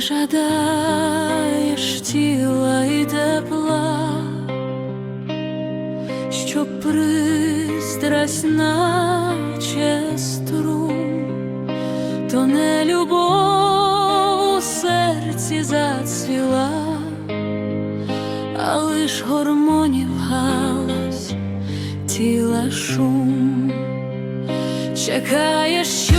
жадаєш тіла і тепла, що пристрасть наче струм, то не любов у серці зацвіла, а лиш гормонів галас, тіла шум, чекаєш,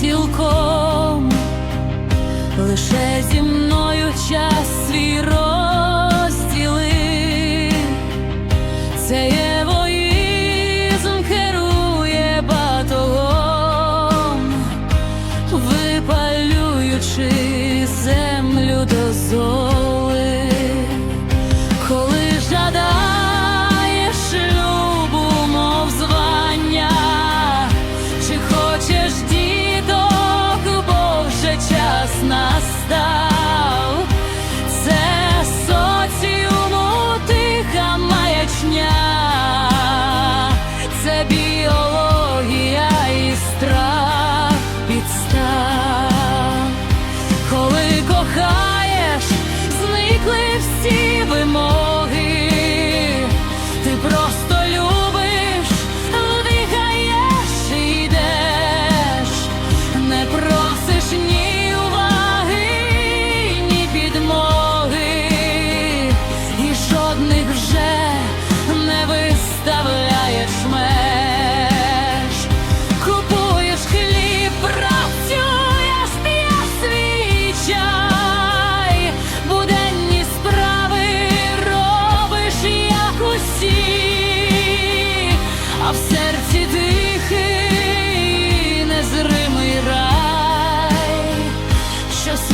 цілком, лише зі мною час свій розділи. Це егоїзм керує батогом, випалюючи землю до золи, коли жадаєш любу, мов чи хочеш вже час настав.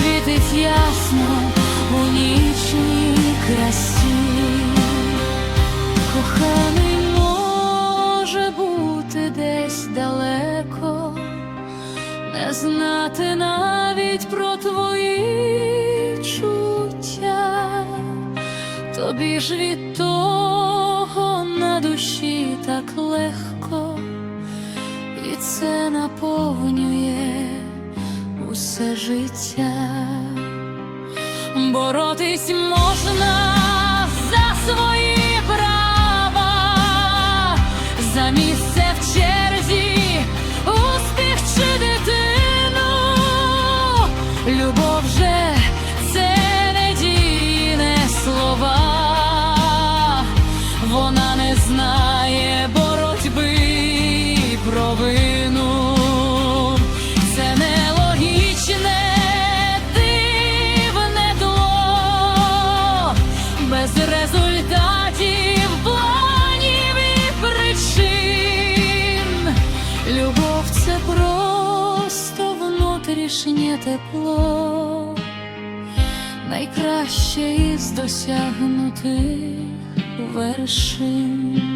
Світить ясно у нічній красі. Коханий може бути десь далеко, не знати навіть про твої чуття, тобі ж від того на душі так легко, і це наповнює усе життя. Боротись можна за свої права, за місце в без результатів, планів і причин. Любов це просто внутрішнє тепло, найкраще із досягнутих вершин.